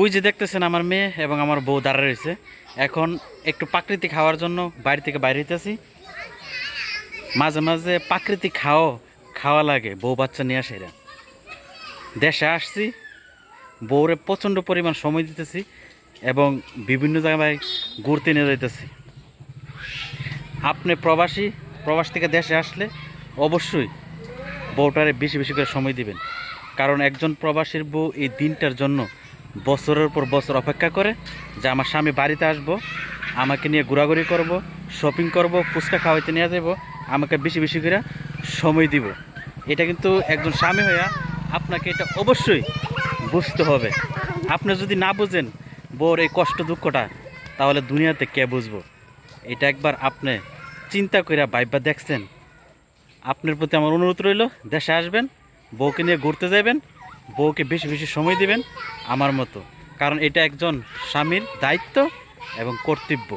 ওই যে দেখতেছেন আমার মেয়ে এবং আমার বউ দাঁড়া রয়েছে। এখন একটু প্রাকৃতিক খাওয়ার জন্য বাড়ি থেকে বাইরে হইতেছি মাঝে মাঝে প্রাকৃতিক খাও খাওয়া লাগে, বউ বাচ্চা নিয়ে আসে এরা। দেশে আসছি, বউরে প্রচণ্ড পরিমাণ সময় দিতেছি এবং বিভিন্ন জায়গায় ঘুরতে নিয়ে যাইতেছি। আপনি প্রবাসী, প্রবাস থেকে দেশে আসলে অবশ্যই বউটারে বেশি বেশি করে সময় দিবেন। কারণ একজন প্রবাসীর বউ এই দিনটার জন্য বছরের পর বছর অপেক্ষা করে যে আমার স্বামী বাড়িতে আসব, আমাকে নিয়ে ঘোরাঘুরি করব শপিং করব, ফুচকা খাওয়াইতে নিয়ে যাব আমাকে বেশি বেশি করে সময় দিব। এটা কিন্তু একজন স্বামী হইয়া আপনাকে এটা অবশ্যই বুঝতে হবে। আপনি যদি না বুঝেন বউর এই কষ্ট দুঃখটা, তাহলে দুনিয়াতে কে বুঝব? এটা একবার আপনি চিন্তা করে ভাইবা দেখছেন। আপনার প্রতি আমার অনুরোধ রইল, দেশে আসবেন, বউকে নিয়ে ঘুরতে যাবেন বউকে বেশি বেশি সময় দিবেন আমার মতো। কারণ এটা একজন স্বামীর দায়িত্ব এবং কর্তব্য।